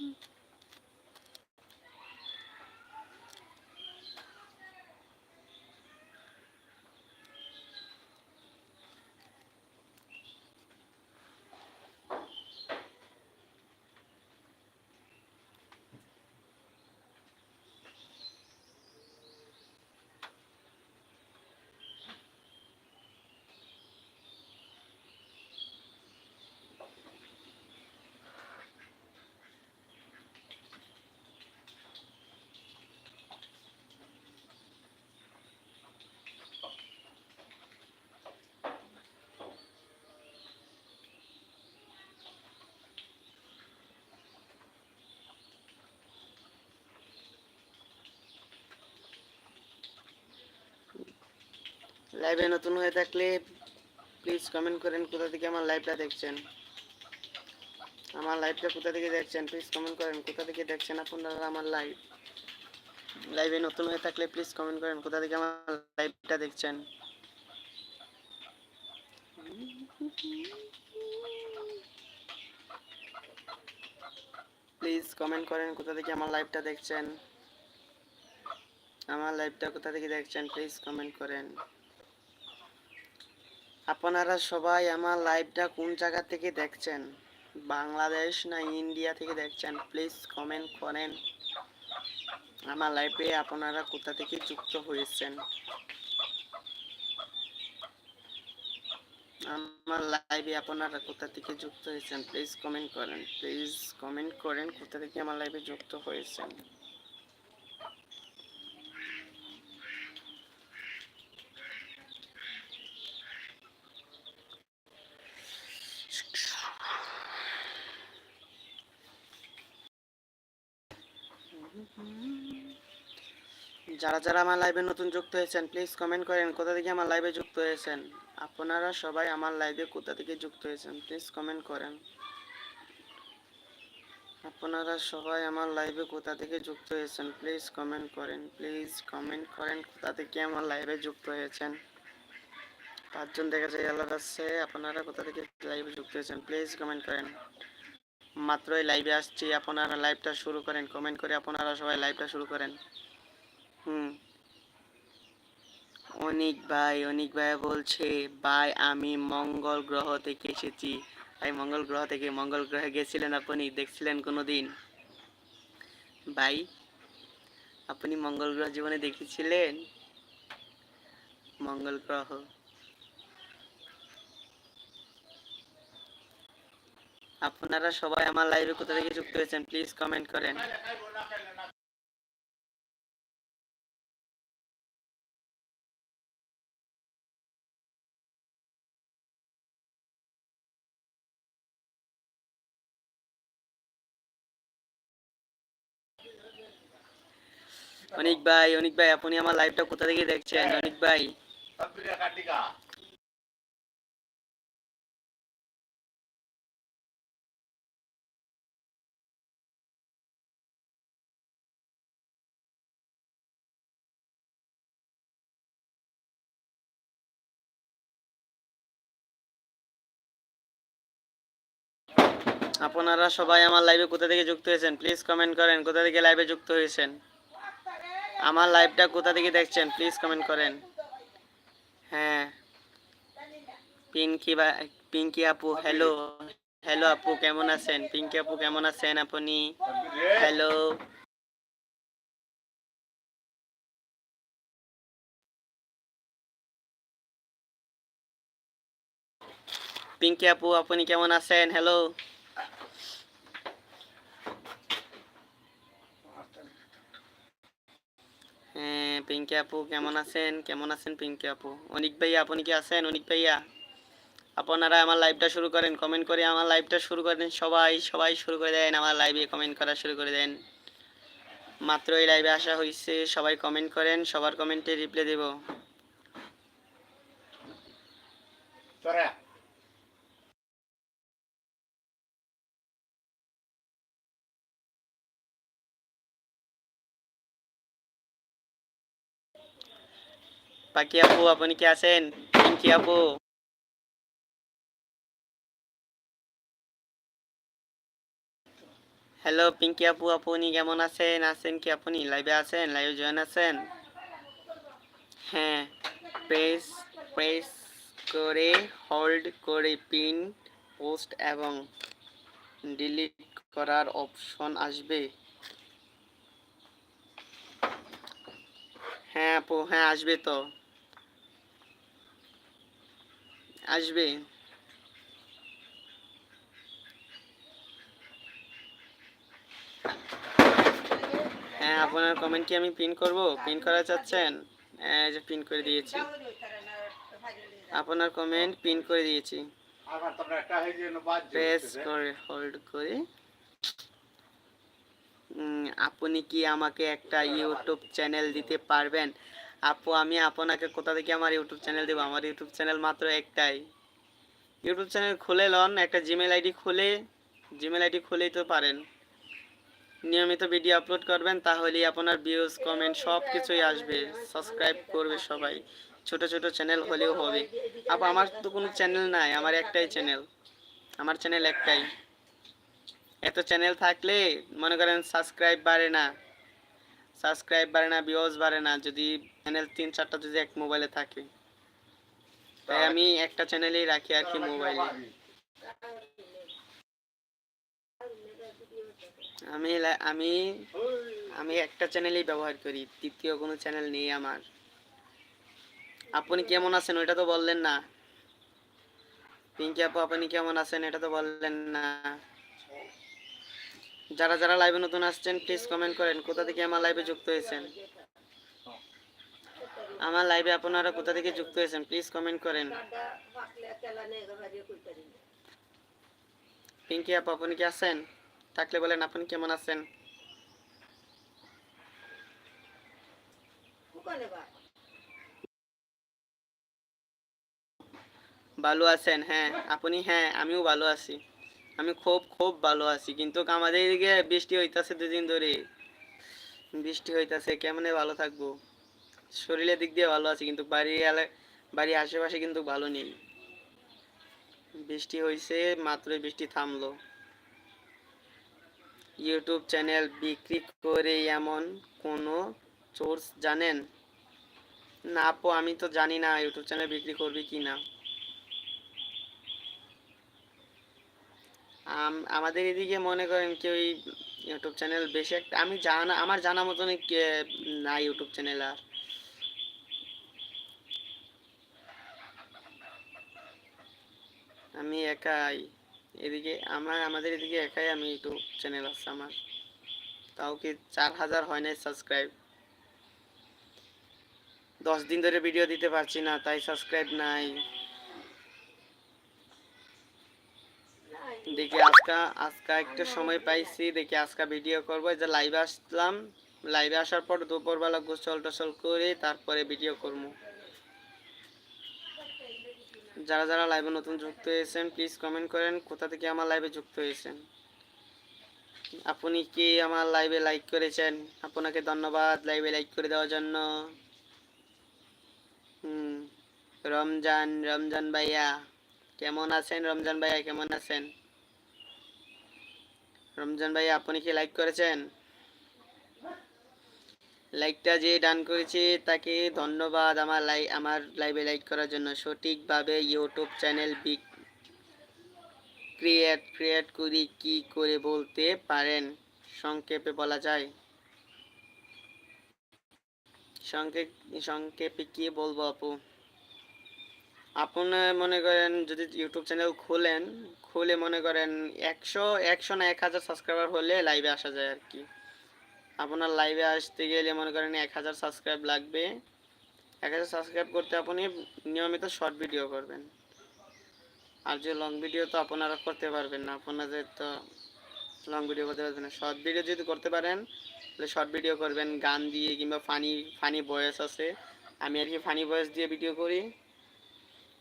嗯。লাইভে নতুন হয়ে থাকলে প্লিজ কমেন্ট করেন কোথা থেকে আমার লাইভটা দেখছেন। আমার লাইভটা কোথা থেকে দেখছেন? প্লিজ কমেন্ট করেন কোথা থেকে দেখছেন আপনারা আমার লাইভ লাইভে নতুন হয়ে থাকলে প্লিজ কমেন্ট করেন কোথা থেকে আমার লাইভটা দেখছেন। প্লিজ কমেন্ট করেন কোথা থেকে আমার লাইভটা দেখছেন। আমার লাইভটা কোথা থেকে দেখছেন? প্লিজ কমেন্ট করেন। আপনারা সবাই আমার লাইভটা কোন জায়গা থেকে দেখছেন? বাংলাদেশ না ইন্ডিয়া থেকে দেখছেন? প্লিজ কমেন্ট করেন। আমার লাইভে আপনারা কোথা থেকে যুক্ত হয়েছেন? আমার লাইভে আপনারা কোথা থেকে যুক্ত হয়েছেন? প্লিজ কমেন্ট করেন। প্লিজ কমেন্ট করেন কোথা থেকে আমার লাইভে যুক্ত হয়েছেন? যারা যারা আমার লাইভে নতুন যুক্ত হয়েছেন প্লিজ কমেন্ট করেন কোথা থেকে আমার লাইভে যুক্ত হয়েছেন। আপনারা সবাই আমার লাইভে কোথা থেকে যুক্ত হয়েছেন প্লিজ কমেন্ট করেন। আপনারা সবাই আমার লাইভে কোথা থেকে যুক্ত হয়েছেন প্লিজ কমেন্ট করেন প্লিজ কমেন্ট করেন কোথা থেকে আমার লাইভে যুক্ত হয়েছেন। পাঁচজন দেখা যায় আলাদা আছে, আপনারা কোথা থেকে লাইভে যুক্ত হয়েছেন প্লিজ কমেন্ট করেন। মাত্রই লাইভে আসছি, আপনারা লাইভটা শুরু করেন কমেন্ট করে আপনারা সবাই লাইভটা শুরু করেন। হুম। অনিক ভাই অনিক ভাই বলছে, ভাই, আমি মঙ্গল গ্রহ থেকে এসেছি। ভাই, মঙ্গল গ্রহ থেকে, মঙ্গল গ্রহে গেছিলেন আপনি, দেখছিলেন কোনোদিন? ভাই, আপনি মঙ্গল গ্রহ জীবনে দেখেছিলেন? মঙ্গল গ্রহ। আপনারা সবাই আমার লাইভে কোথা থেকে যুক্ত হয়েছেন প্লিজ কমেন্ট করেন। অনিক ভাই অনিক ভাই আপনি আমার লাইভটা কোথা থেকে দেখছেন? অনিক ভাই। আপনারা সবাই আমার লাইভে কোথা থেকে যুক্ত হয়েছেন? প্লিজ কমেন্ট করেন কোথা থেকে লাইভে যুক্ত হয়েছেন? আমার লাইভটা কোথা থেকে দেখছেন? প্লিজ কমেন্ট করেন। হ্যাঁ। পিঙ্কি বা, পিঙ্কি আপু হ্যালো হ্যালো আপু, কেমন আছেন? পিঙ্কি আপু, কেমন আছেন আপনি? হ্যালো পিঙ্কি আপু, আপনি কেমন আছেন? হ্যালো হ্যাঁ পিঙ্কি আপু, কেমন আছেন? কেমন আছেন পিঙ্কি আপু? অনিক ভাইয়া, আপনি কি আছেন? অনিক ভাইয়া? আপনারা আমার লাইভটা শুরু করেন কমেন্ট করে আমার লাইভটা শুরু করেন সবাই সবাই শুরু করে দেন, আমার লাইভে কমেন্ট করা শুরু করে দেন। মাত্র এই লাইভে আসা হয়েছে সবাই কমেন্ট করেন, সবার কমেন্টে রিপ্লাই দেব। পাখি আপু আপনি কি আছেন পিঙ্কি আপু হ্যালো পিঙ্কি আপু আপনি কেমন আছেন আছেন কি আপনি লাইভে আছেন লাইভে জয়েন আছেন হ্যাঁ প্রেস প্রেস করে হোল্ড করে পিন পোস্ট এবং ডিলিট করার অপশন আসবে। হ্যাঁ আপু। হ্যাঁ আসবে তো। আসবে। হ্যাঁ আপনার কমেন্ট কি আমি পিন করব? প্রিন্ট করা চাচ্ছেন? হ্যাঁ যে পিন করে দিয়েছি। আপনার কমেন্ট পিন করে দিয়েছি। প্রেস করে হোল্ড করে। আপনি কি আমাকে একটা ইউটিউব চ্যানেল দিতে পারবেন? আপু, আমি আপনাকে কোথা থেকে আমার ইউটিউব চ্যানেল দেবো? আমার ইউটিউব চ্যানেল মাত্র একটাই। ইউটিউব চ্যানেল খুলে লন, একটা জিমেল আইডি খুলে জিমেল আইডি খুলেই তো পারেন। নিয়মিত ভিডিও আপলোড করবেন, তাহলেই আপনার ভিউজ কমেন্ট সব কিছুই আসবে। সাবস্ক্রাইব করবে সবাই। ছোট ছোট চ্যানেল হলেও হবে। আপু, আমার তো কোনো চ্যানেল নাই, আমার একটাই চ্যানেল আমার চ্যানেল একটাই। এত চ্যানেল থাকলে, মনে করেন সাবস্ক্রাইব বাড়ে না। সাবস্ক্রাইব বাড়ে না ভিউজ বাড়ে না যদি চ্যানেল তিন চারটা যদি এক মোবাইলে থাকে। তাই আমি একটা চ্যানেলেই রাখি আর কি মোবাইলে আমি আমি আমি একটা চ্যানেলই ব্যবহার করি তৃতীয় কোনো চ্যানেল নেই আমার। আপনি কেমন আছেন? ওইটা তো বললেন না। পিঙ্কি আপু আপনি কেমন আছেন? এটা তো বললেন না। যারা যারা লাইভে নতুন আসছেন প্লিজ কমেন্ট করেন, কোথা থেকে আমার লাইভে যুক্ত হয়েছেন? আমার লাইভে আপনারা কোথা থেকে যুক্ত হয়েছেন? প্লিজ কমেন্ট করেন। পিঙ্কি আপু, আপনি কি আছেন? থাকলে বলেন, আপনি কেমন আছেন? ভালো আছেন হ্যাঁ আপনি হ্যাঁ আমিও ভালো আছি। আমি খুব খুব ভালো আছি। কিন্তু আমাদের এদিকে বৃষ্টি হইতাছে দুদিন ধরে। বৃষ্টি হইতাছে, কেমনে ভালো থাকব? শরীরের দিক দিয়ে ভালো আছি, কিন্তু বাড়ি বাড়ির আশেপাশে কিন্তু ভালো নেই। বৃষ্টি হয়েছে মাত্রই বৃষ্টি থামলো। ইউটিউব চ্যানেল বিক্রি করে এমন কোনো সোর্স জানেন? না আপু, আমি তো জানি না ইউটিউব চ্যানেল বিক্রি করবি কি না আমাদের এদিকে মনে করেন কেউ ইউটিউব চ্যানেল বেশি একটা আমি জানা আমার জানা মতন না ইউটিউব চ্যানেল আর। আমি একাই। এদিকে আমার আমাদের এদিকে একাই আমি ইউটিউব চ্যানেল আছে আমার। তাও কি চার হাজার হয় নাই সাবস্ক্রাইব দশ দিন ধরে ভিডিও দিতে পারছি না, তাই সাবস্ক্রাইব নাই। দেখি আজকা আজকা একটা সময় পাইছি, দেখি আজকা ভিডিও করব। যে লাইভে আসলাম লাইভে আসার পর দুপুরবেলা গোসল টোসল করে তারপরে ভিডিও করব। যারা যারা লাইভে নতুন যুক্ত হয়েছেন প্লিজ কমেন্ট করেন, কোথা থেকে আমার লাইভে যুক্ত হয়েছেন? আপনি কি আমার লাইভে লাইক করেছেন? আপনাকে ধন্যবাদ লাইভে লাইক করে দেওয়ার জন্য। হুম, রমজান রমজান ভাইয়া, কেমন আছেন? রমজান ভাইয়া, কেমন আছেন? রমজান ভাই, আপনি কি লাইক করেছেন? লাইকটা যে ডান করেছে, তাকে ধন্যবাদ আমার লাই আমার লাইভে লাইক করার জন্য। সঠিকভাবে ইউটিউব চ্যানেল বিক ক্রিয়েট ক্রিয়েট করি, কি করে বলতে পারেন? সংক্ষেপে বলা যায়। সংক্ষেপ, সংক্ষেপে কি বলব আপু? আপনার মনে করেন যদি ইউটিউব চ্যানেল খোলেন খুলে মনে করেন একশো একশো না এক হাজার সাবস্ক্রাইবার হলে লাইভে আসা যায় আর কি আপনার লাইভে আসতে গেলে মনে করেন এক হাজার সাবস্ক্রাইব লাগবে। এক হাজার সাবস্ক্রাইব করতে আপনি নিয়মিত শর্ট ভিডিও করবেন। আর যে লং ভিডিও তো আপনারা করতে পারবেন না। আপনাদের তো লং ভিডিও করতে পারবেন না। শর্ট ভিডিও যদি করতে পারেন, তাহলে শর্ট ভিডিও করবেন, গান দিয়ে কিংবা ফানি ফানি ভয়েস আছে। আমি আর কি ফানি ভয়েস দিয়ে ভিডিও করি।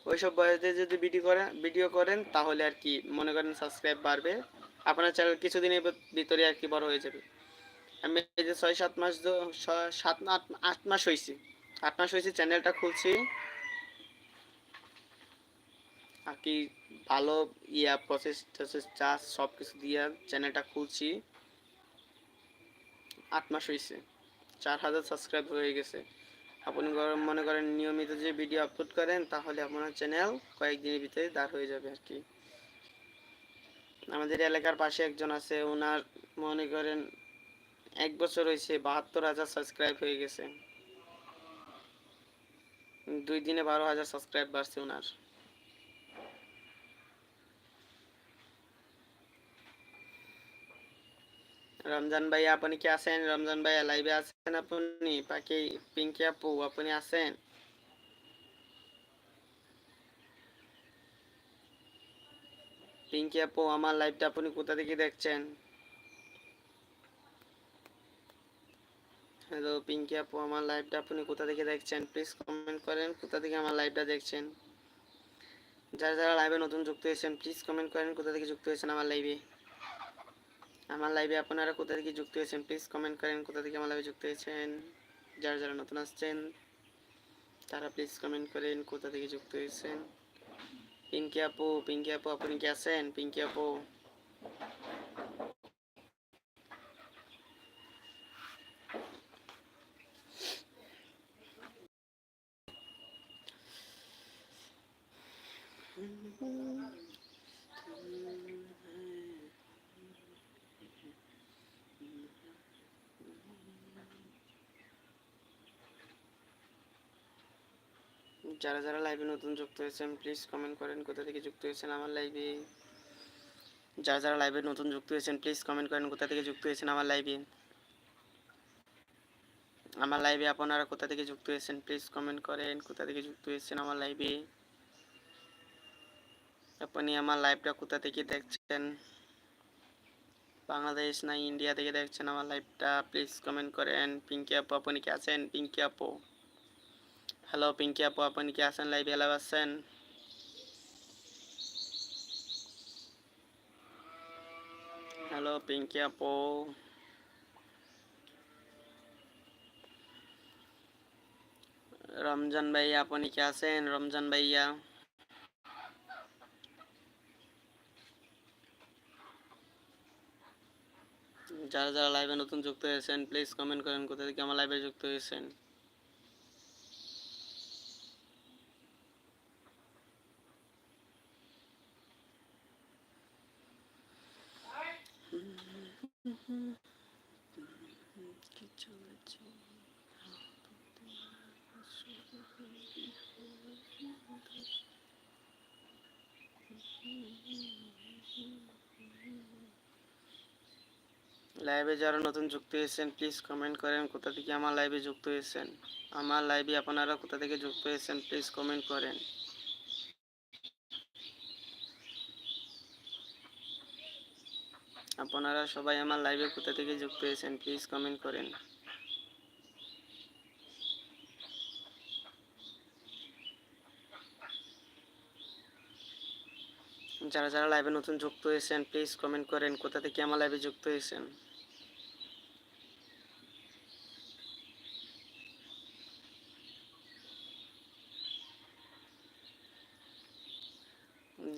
ওইসব ভয়েস দিয়ে যদি ভিডিও করেন ভিডিও করেন, তাহলে আর কি মনে করেন সাবস্ক্রাইব বাড়বে। আপনার চ্যানেল কিছুদিনের ভিতরে আর কি বড় হয়ে যাবে। আমি এই যে ছয় সাত মাস সাত আট আট মাস হয়েছে আট মাস হয়েছে চ্যানেলটা খুলছি। আর কি ভালো ইয়া প্রসেস টসেস চার্জ সব কিছু দিয়ে চ্যানেলটা খুলছি। আট মাস হয়েছে চার হাজার সাবস্ক্রাইব হয়ে গেছে। আপনি মনে করেন নিয়মিত যে ভিডিও আপলোড করেন, তাহলে আপনার চ্যানেল কয়েকদিনের ভিতরে দাঁড় হয়ে যাবে আর কি। আমাদের এলাকার পাশে একজন আছে ওনার মনে করেন এক বছর হয়েছে, বাহাত্তর হাজার সাবস্ক্রাইব হয়ে গেছে। দুই দিনে বারো হাজার সাবস্ক্রাইব বাড়ছে ওনার রমজান ভাই, আপনি কি আছেন? রমজান ভাই লাইভে আছেন আপনি? পাখি, পিঙ্কি আপু, আপনি আছেন? পিঙ্কি আপু, আমার লাইভটা আপনি কোথা থেকে দেখছেন? হ্যালো পিঙ্কি আপু, আমার লাইভটা আপনি কোথা থেকে দেখছেন? প্লিজ কমেন্ট করেন, কোথা থেকে আমার লাইভটা দেখছেন? যারা যারা লাইভে নতুন যুক্ত হয়েছেন প্লিজ কমেন্ট করেন, কোথা থেকে যুক্ত হয়েছেন আমার লাইভে আমার লাইভে আপনারা কোথা থেকে যুক্ত হয়েছেন প্লিজ কমেন্ট করেন কোথা থেকে আমার লাইভে যুক্ত হয়েছেন, যারা যারা নতুন আসছেন, তারা প্লিজ কমেন্ট করেন কোথা থেকে যুক্ত হয়েছেন। পিঙ্কি আপু পিঙ্কি আপু, আপনি কি আছেন? পিঙ্কি আপু। যারা যারা লাইভে নতুন যুক্ত হয়েছেন প্লিজ কমেন্ট করেন কোথা থেকে যুক্ত হয়েছেন আমার লাইভে যারা যারা লাইভে নতুন যুক্ত হয়েছেন প্লিজ কমেন্ট করেন কোথা থেকে যুক্ত হয়েছেন আমার লাইভে আমার লাইভে আপনারা কোথা থেকে যুক্ত হয়েছেন প্লিজ কমেন্ট করেন কোথা থেকে যুক্ত হয়েছেন আমার লাইভে আপনি আমার লাইভটা কোথা থেকে দেখছেন? বাংলাদেশ না ইন্ডিয়া থেকে দেখছেন আমার লাইভটা প্লিজ কমেন্ট করেন। পিঙ্কি আপু, আপনি কি আছেন? পিঙ্কি আপু। হ্যালো পিঙ্কি আপু আপনি কি আছেন লাইভে লাইভ আছেন হ্যালো পিঙ্কি আপু রমজান ভাইয়া আপনি কি আছেন রমজান ভাইয়া যারা যারা লাইভে নতুন যুক্ত হয়েছেন প্লিজ কমেন্ট করেন কোথা থেকে আমার লাইভে যুক্ত হয়েছেন? লাইভে যারা নতুন যুক্ত হয়েছেন প্লিজ কমেন্ট করেন কোথা থেকে আমার লাইভে যুক্ত হয়েছেন। আমার লাইভে আপনারা কোথা থেকে যুক্ত হয়েছেন প্লিজ কমেন্ট করেন। আপনারা সবাই আমার লাইভে কোথা থেকে যুক্ত হয়েছেন প্লিজ কমেন্ট করেন। যারা যারা লাইভে নতুন যুক্ত হয়েছেন প্লিজ কমেন্ট করেন, কোথা থেকে আমার লাইভে যুক্ত হয়েছেন?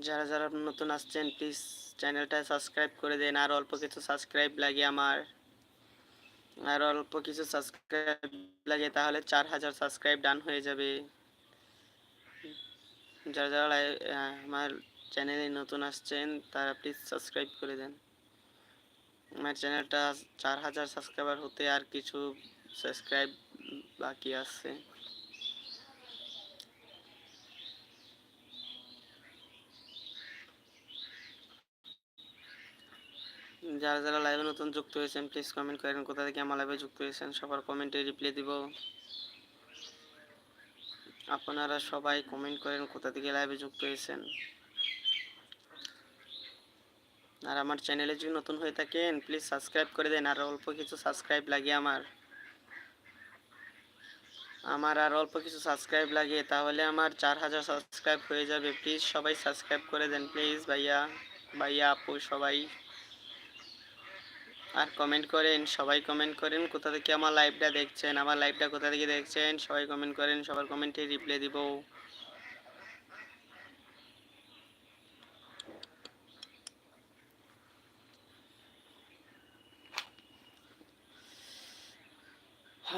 যারা যারা নতুন আসছেন প্লিজ চ্যানেলটা সাবস্ক্রাইব করে দেন, আর অল্প কিছু সাবস্ক্রাইব লাগে আমার, আর অল্প কিছু সাবস্ক্রাইব লাগে তাহলে চার হাজার সাবস্ক্রাইব ডান হয়ে যাবে। যারা যারা আমার চ্যানেলে নতুন আসছেন, তারা প্লিজ সাবস্ক্রাইব করে দেন। আমার চ্যানেলটা চার হাজার সাবস্ক্রাইবার হতে আর কিছু সাবস্ক্রাইব বাকি আছে। যারা যারা লাইভে নতুন যুক্ত হয়েছেন প্লিজ কমেন্ট করেন কোথা থেকে আমার লাইভে যুক্ত হয়েছেন, সবার কমেন্টে রিপ্লাই দিব। আপনারা সবাই কমেন্ট করেন কোথা থেকে লাইভে যুক্ত হয়েছেন। আর আমার চ্যানেলে যদি নতুন হয়ে থাকেন প্লিজ সাবস্ক্রাইব করে দেন আর অল্প কিছু সাবস্ক্রাইব লাগে আমার। আমার আর অল্প কিছু সাবস্ক্রাইব লাগে তাহলে আমার চার হাজার সাবস্ক্রাইব হয়ে যাবে। প্লিজ সবাই সাবস্ক্রাইব করে দেন প্লিজ ভাইয়া ভাইয়া আপু সবাই। আর কমেন্ট করেন, সবাই কমেন্ট করেন, কোথা থেকে আমার লাইভটা দেখছেন, আমার লাইভটা কোথা থেকে দেখছেন, সবাই কমেন্ট করেন, সবার কমেন্টে রিপ্লাই দিব।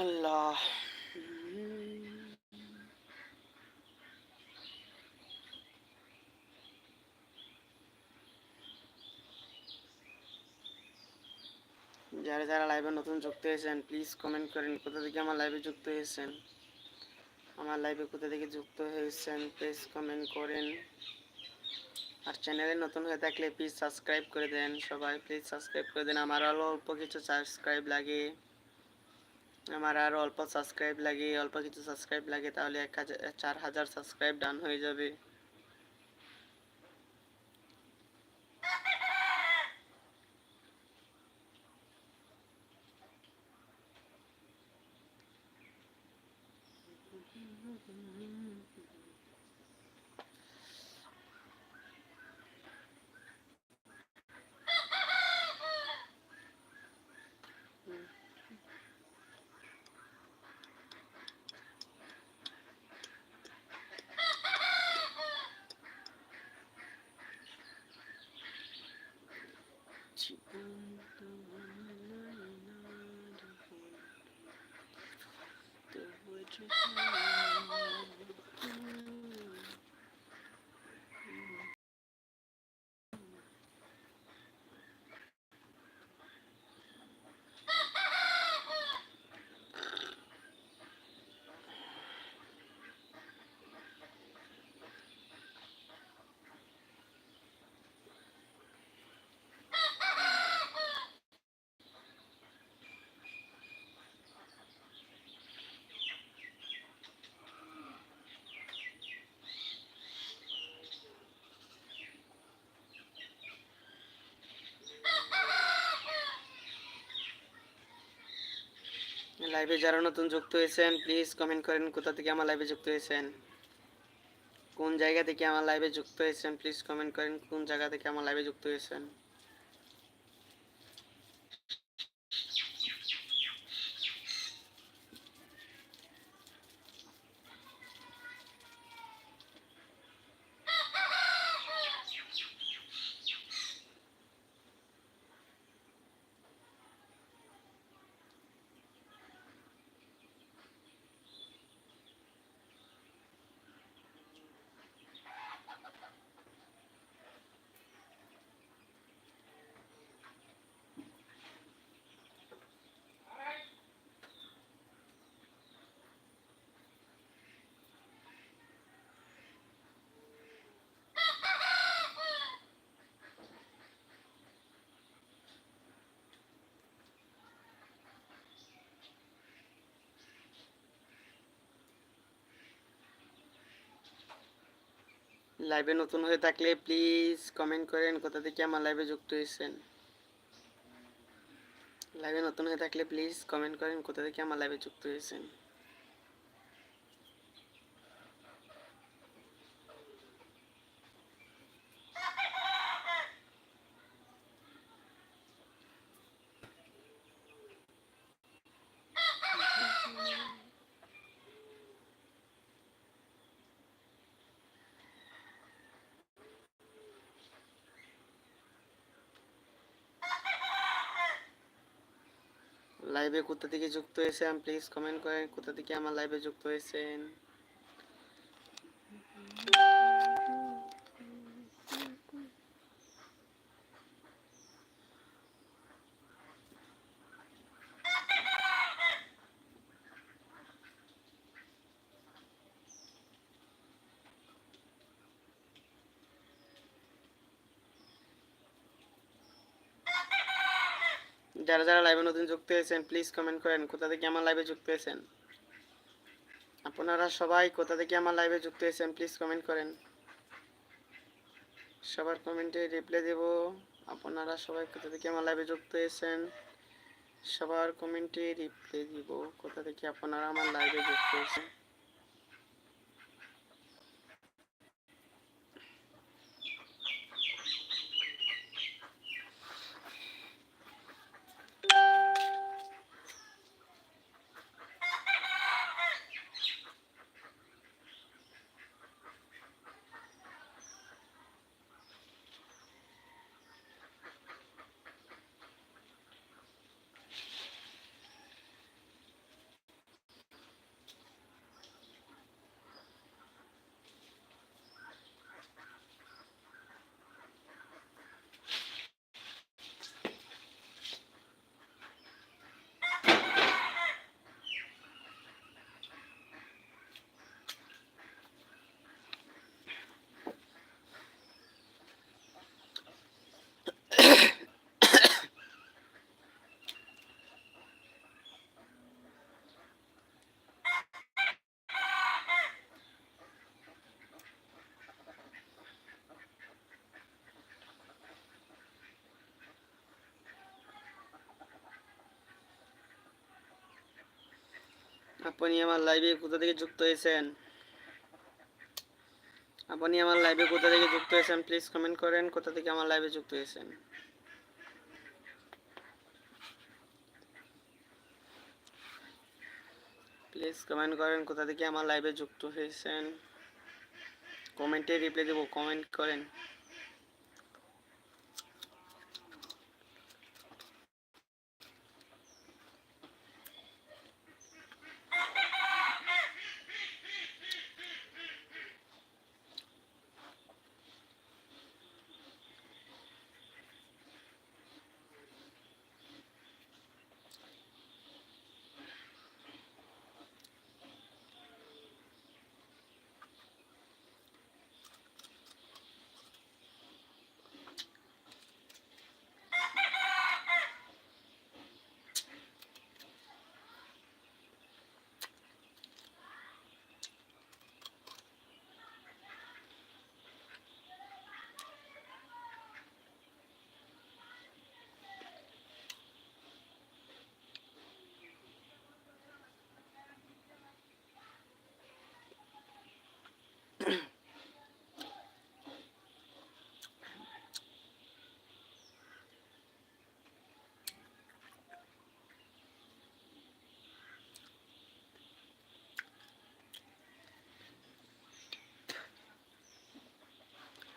আল্লাহ। যারা যারা লাইভে নতুন যুক্ত হয়েছেন প্লিজ কমেন্ট করেন কোথা থেকে আমার লাইভে যুক্ত হয়েছেন। আমার লাইভে কোথা থেকে যুক্ত হয়েছেন প্লিজ কমেন্ট করেন। আর চ্যানেলে নতুন হয়ে থাকলে প্লিজ সাবস্ক্রাইব করে দেন সবাই প্লিজ সাবস্ক্রাইব করে দেন। আমার আরও অল্প কিছু সাবস্ক্রাইব লাগে। আমার আর অল্প সাবস্ক্রাইব লাগে, অল্প কিছু সাবস্ক্রাইব লাগে, তাহলে এক হাজার চার হাজার সাবস্ক্রাইব ডান হয়ে যাবে। লাইভে যারা নতুন যুক্ত হয়েছেন প্লিজ কমেন্ট করেন কোথা থেকে আমার লাইভে যুক্ত হয়েছেন। কোন জায়গা থেকে আমার লাইভে যুক্ত হয়েছেন প্লিজ কমেন্ট করেন কোন জায়গা থেকে আমার লাইভে যুক্ত হয়েছেন। লাইভে নতুন হয়ে থাকলে প্লিজ কমেন্ট করেন কোথা থেকে আমার লাইভে যুক্ত হয়েছেন। লাইভে নতুন হয়ে থাকলে প্লিজ কমেন্ট করেন কোথা থেকে আমার লাইভে যুক্ত হয়েছেন। লাইভে কোথা থেকে যুক্ত হয়েছেন প্লিজ কমেন্ট করেন কোথা থেকে আমার লাইভে যুক্ত হয়েছেন। যারা যারা লাইভে নতুন যুক্ত হয়েছেন প্লিজ কমেন্ট করেন, কোথা থেকে আমার লাইভে যুক্ত হয়েছেন? আপনারা সবাই কোথা থেকে আমার লাইভে যুক্ত হয়েছেন প্লিজ কমেন্ট করেন। সবার কমেন্টে রিপ্লাই দেব। আপনারা সবাই কোথা থেকে আমার লাইভে যুক্ত হয়েছেন, সবার কমেন্টে রিপ্লাই দিব। কোথা থেকে আপনারা আমার লাইভে যুক্ত হয়েছেন? আপনি আমার লাইভে কোথা থেকে যুক্ত হয়েছেন? আপনি আমার লাইভে কোথা থেকে যুক্ত হয়েছেন? প্লিজ কমেন্ট করেন, কোথা থেকে আমার লাইভে যুক্ত হয়েছেন? প্লিজ কমেন্ট করেন, কোথা থেকে আমার লাইভে যুক্ত হয়েছেন? কমেন্টে রিপ্লাই দেবো কমেন্ট করেন।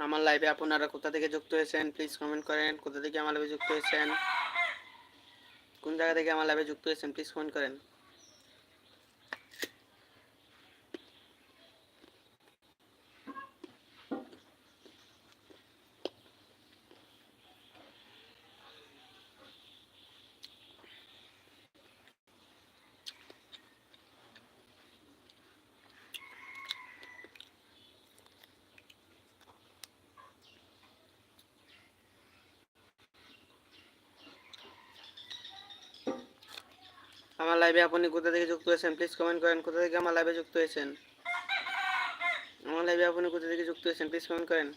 আমার লাইভে আপনারা কোথা থেকে যুক্ত হয়েছেন প্লিজ কমেন্ট করেন। কোথা থেকে আমার লাইভে যুক্ত হয়েছেন? কোন জায়গা থেকে আমার লাইভে যুক্ত হয়েছেন প্লিজ কমেন্ট করেন। আমার লাইভে আপনি কোথা থেকে যুক্ত হয়েছেন? প্লিজ কমেন্ট করেন, কোথা থেকে আমার লাইভে যুক্ত হয়েছেন? আমার লাইভে আপনি কোথা থেকে যুক্ত হয়েছেন? প্লিজ কমেন্ট করেন।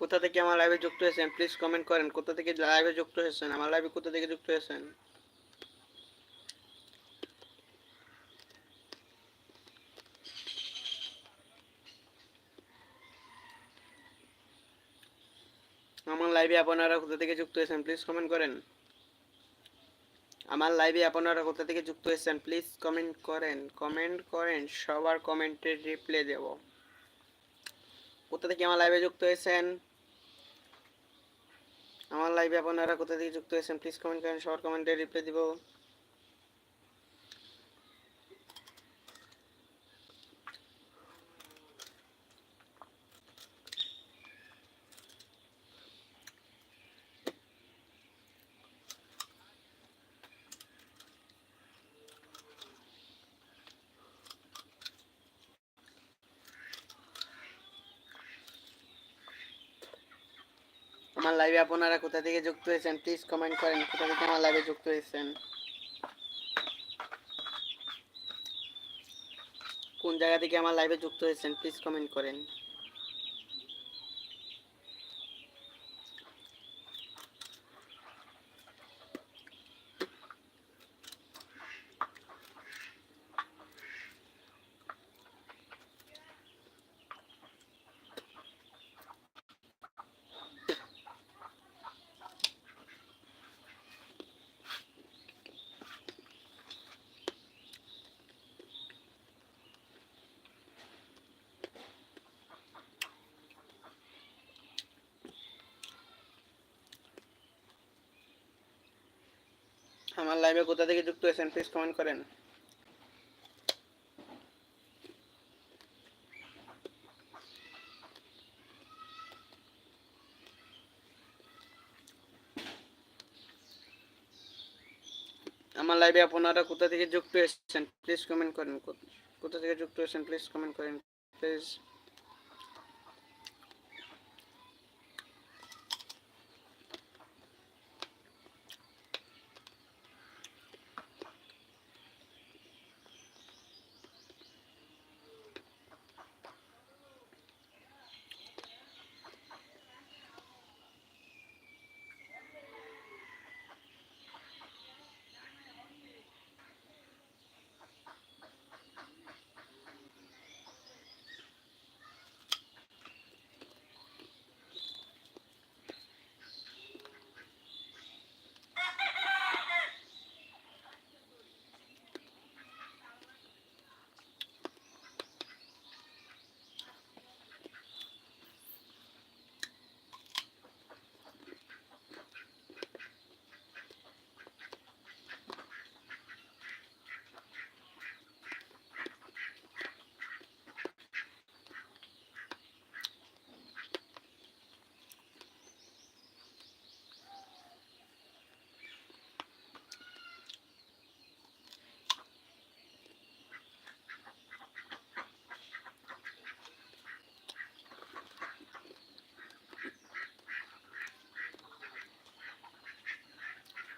কোথা থেকে আমার লাইভে যুক্ত হয়েছেন? প্লিজ কমেন্ট করেন, কোথা থেকে লাইভে যুক্ত হয়েছেন? আমার লাইভে কোথা থেকে যুক্ত হয়েছেন? লাইভে আপনারা কোথা থেকে যুক্ত হয়েছেন প্লিজ কমেন্ট করেন। আমার লাইভে আপনারা কোথা থেকে যুক্ত হয়েছেন প্লিজ কমেন্ট করেন। কমেন্ট করেন, সবার কমেন্টের রিপ্লে দেব। কোথা থেকে আমার লাইভে যুক্ত হয়েছেন? আমার লাইভে আপনারা কোথা থেকে যুক্ত হয়েছেন প্লিজ কমেন্ট করেন, সবার কমেন্টে রিপ্লে দিব। আপনারা কোথা থেকে যুক্ত হয়েছেন প্লিজ কমেন্ট করেন, কোথা থেকে আমার লাইভে যুক্ত হয়েছেন? কোন জায়গা থেকে আমার লাইভে যুক্ত হয়েছেন প্লিজ কমেন্ট করেন। আমার লাইভে কোথা থেকে যুক্ত হয়েছেন প্লিজ কমেন্ট করেন। আমার লাইভে আপনারা কোথা থেকে যুক্ত হয়েছেন প্লিজ কমেন্ট করেন কোথা থেকে যুক্ত হয়েছেন প্লিজ কমেন্ট করেন প্লিজ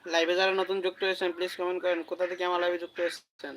লাইভে যারা নতুন যুক্ত হয়েছেন প্লিজ কমেন্ট করেন কোথা থেকে আমার লাইভে যুক্ত হয়েছেন?